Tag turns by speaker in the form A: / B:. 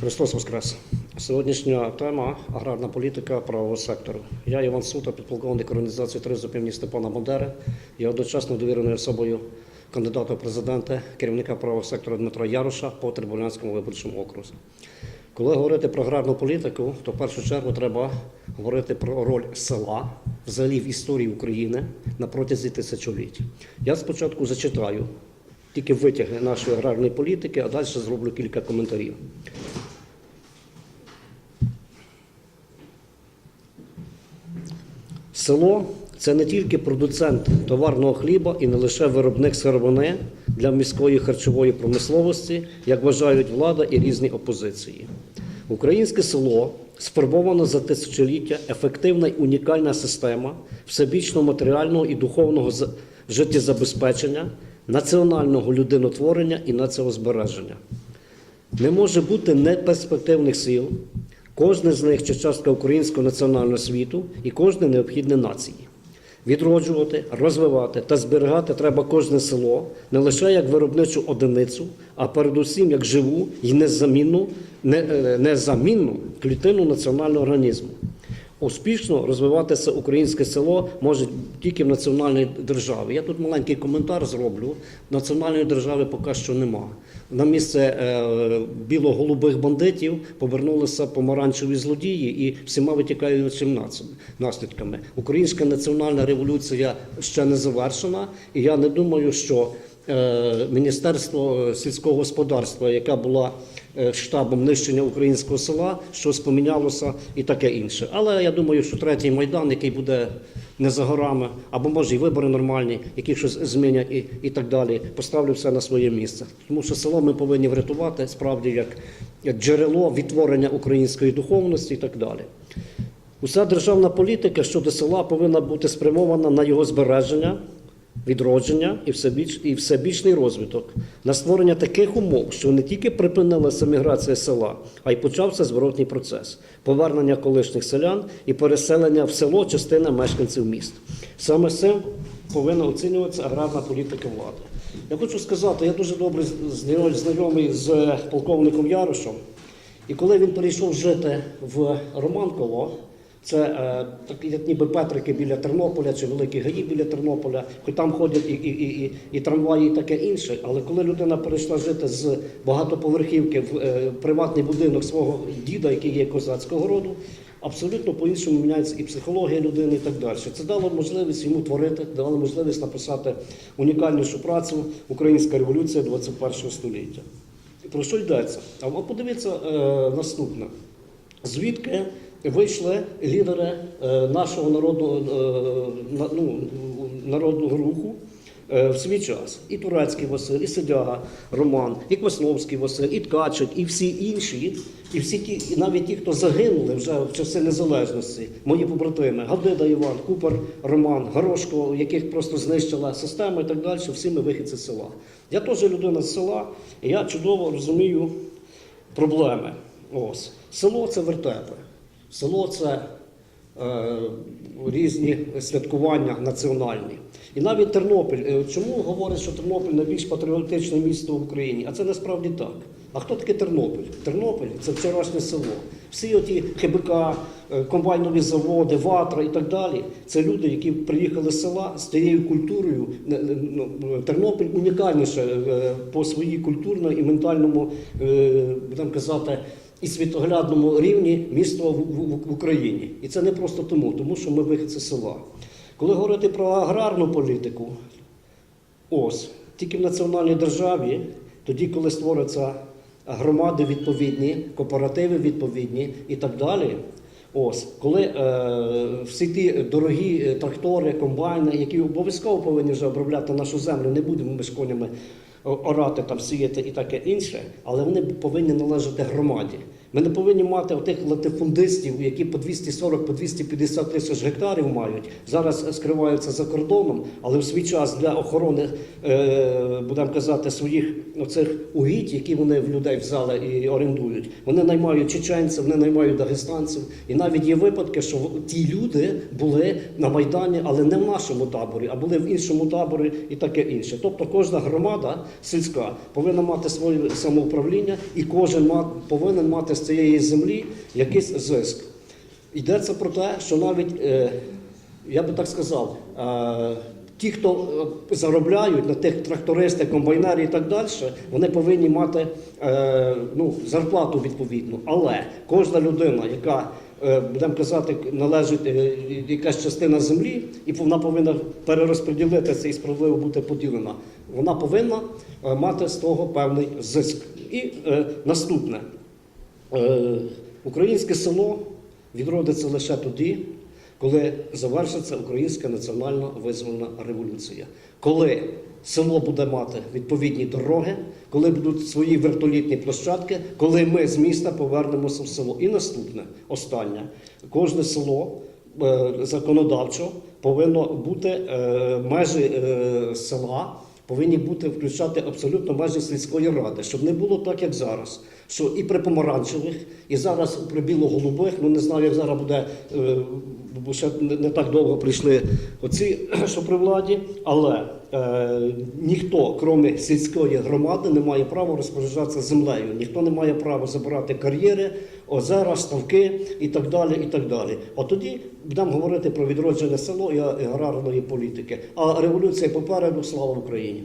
A: Христос Воскрес! Сьогоднішня тема аграрна політика правого сектору. Я Іван Сута, підполковник організації «Туризм» імені Степана Бандери. Я одночасно довіреною особою кандидата в президенти, керівника правого сектора Дмитра Яруша по Тербулянському виборчому окрузі. Коли говорити про аграрну політику, то в першу чергу треба говорити про роль села взагалі в історії України на протязі тисячоліть. Я спочатку зачитаю тільки витяги нашої аграрної політики, а далі зроблю кілька коментарів. Село це не тільки продуцент товарного хліба і не лише виробник сировини для міської харчової промисловості, як вважають влада і різні опозиції. Українське село сформовано за тисячоліття ефективна й унікальна система всебічного матеріального і духовного життєзабезпечення, національного людинотворення і націозбереження. Не може бути неперспективних сил. Кожне з них це частка українського національного світу і кожне необхідне нації. Відроджувати, розвивати та зберігати треба кожне село не лише як виробничу одиницю, а передусім як живу і незамінну, не- е, незамінну клітину національного організму. Успішно розвиватися українське село може тільки в національній державі. Я тут маленький коментар зроблю. Національної держави поки що нема. На місце е, біло-голубих бандитів повернулися помаранчеві злодії і всіма витікаючими нац- наслідками. Українська національна революція ще не завершена, і я не думаю, що е, Міністерство сільського господарства, яка була е, штабом нищення українського села, щось помінялося і таке інше. Але я думаю, що третій майдан, який буде не за горами, або може і вибори нормальні, які щось змінять і, і так далі, поставлю все на своє місце. Тому що село ми повинні врятувати справді як джерело відтворення української духовності і так далі. Уся державна політика щодо села повинна бути спрямована на його збереження, відродження і всебіч, і всебічний розвиток, на створення таких умов, що не тільки припинилася міграція села, а й почався зворотній процес повернення колишніх селян і переселення в село частини мешканців міст. Саме цим повинна оцінюватися аграрна політика влади. Я хочу сказати, я дуже добре знайомий з полковником Ярошем. І коли він перейшов жити в Романково, це е, так, як ніби Петрики біля Тернополя чи Великі Гаї біля Тернополя, хоч там ходять і, і, і, і, і трамваї, і таке інше. Але коли людина перейшла жити з багатоповерхівки в е, приватний будинок свого діда, який є козацького роду, абсолютно по-іншому міняється і психологія людини, і так далі. Це дало можливість йому творити, дало можливість написати унікальнішу працю Українська революція 21 століття. Про що йдеться? А подивіться е, наступне. Звідки вийшли лідери е, нашого народного, е, ну, народного руху е, в свій час? І Турецький Василь, і Сидяга Роман, і Квасновський Василь, і Ткачик, і всі інші, і всі ті, і навіть ті, хто загинули вже в часи незалежності, мої побратими, Гадида Іван, Купер Роман, Горошко, яких просто знищила система і так далі, всі ми вихідці з села. Я теж людина з села, і я чудово розумію проблеми. Ось. Село це вертепи. Село це е, різні святкування національні. І навіть Тернопіль. Е, Чому говорять, що Тернопіль найбільш патріотичне місто в Україні? А це насправді так. А хто таке Тернопіль? Тернопіль це вчорашнє село. Всі оті ХБК, е, комбайнові заводи, ватра і так далі. Це люди, які приїхали з села з тією культурою. Ну, Тернопіль унікальніше по своїй культурному і ментальному, будемо казати, і світоглядному рівні місто в, Україні. І це не просто тому, тому що ми вихідці села. Коли говорити про аграрну політику, ось тільки в національній державі, тоді, коли створяться громади відповідні, кооперативи відповідні і так далі. Ось, коли е, всі ті дорогі е, трактори, комбайни, які обов'язково повинні вже обробляти нашу землю, не будемо ми з конями орати, там, сіяти і таке інше, але вони повинні належати громаді. Ми не повинні мати тих латифундистів, які по 240, по 250 тисяч гектарів мають. Зараз скриваються за кордоном, але в свій час для охорони, е, будемо казати, своїх оцих угідь, які вони в людей взяли і орендують, вони наймають чеченців, вони наймають дагестанців. І навіть є випадки, що ті люди були на Майдані, але не в нашому таборі, а були в іншому таборі і таке інше. Тобто кожна громада сільська повинна мати своє самоуправління, і кожен повинен мати з цієї землі якийсь зиск. Йдеться про те, що навіть, е, я би так сказав, е, ті, хто е, заробляють на тих трактористах, комбайнерів і так далі, вони повинні мати ну, зарплату відповідну. Але кожна людина, яка, будемо казати, належить якась частина землі, і вона повинна перерозподілитися і справедливо бути поділена, вона повинна мати з того певний зиск. І е, наступне. Е, Українське село відродиться лише тоді, коли завершиться Українська національна визвольна революція. Коли село буде мати відповідні дороги, коли будуть свої вертолітні площадки, коли ми з міста повернемося в село. І наступне, останнє, кожне село е, законодавчо повинно бути е, межі села повинні бути включати абсолютно межі сільської ради, щоб не було так, як зараз. Що і при помаранчевих, і зараз при біло-голубих, ну не знаю, як зараз буде, е, бо ще не так довго прийшли оці, що при владі, але е, ніхто, крім сільської громади, не має права розпоряджатися землею. Ніхто не має права забирати кар'єри, озера, ставки і так далі. і так далі. От тоді будемо говорити про відроджене село і аграрної політики. А революція попереду, слава Україні!